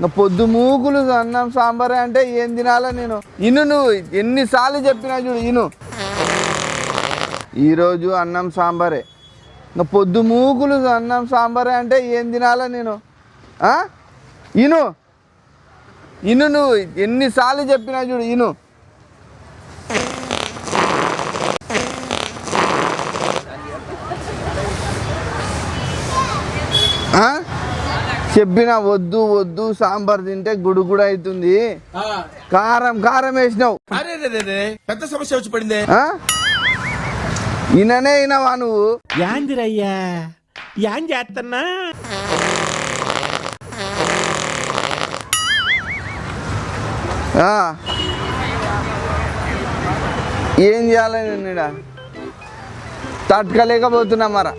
ఇంకా పొద్దు మూకులు అన్నం సాంబారే అంటే ఏం తినాలా నేను? ఇను నువ్వు ఎన్నిసార్లు చెప్పినా చూడు ఇను. ఈరోజు అన్నం సాంబారే. ఇంకా పొద్దు మూకులు అన్నం సాంబారే అంటే ఏం తినాలా నేను? ఇను. ఇను నువ్వు ఎన్నిసార్లు చెప్పినా చూడు ఇను. ఆ? చెప్పిన వద్దు వద్దు సాంబార్ తింటే గుడు గుడు అవుతుంది కారం కారం వేసినావు. పెద్ద సమస్య వచ్చి పడిందే. ఆ? ఈయననే అయినావా నువ్వు? యాందిరయ్యా. యాన్ చేస్తున్నా ఆ. ఏం చేయాలి నేను ఈడ? తట్టుకోలేకపోతున్నా మరా.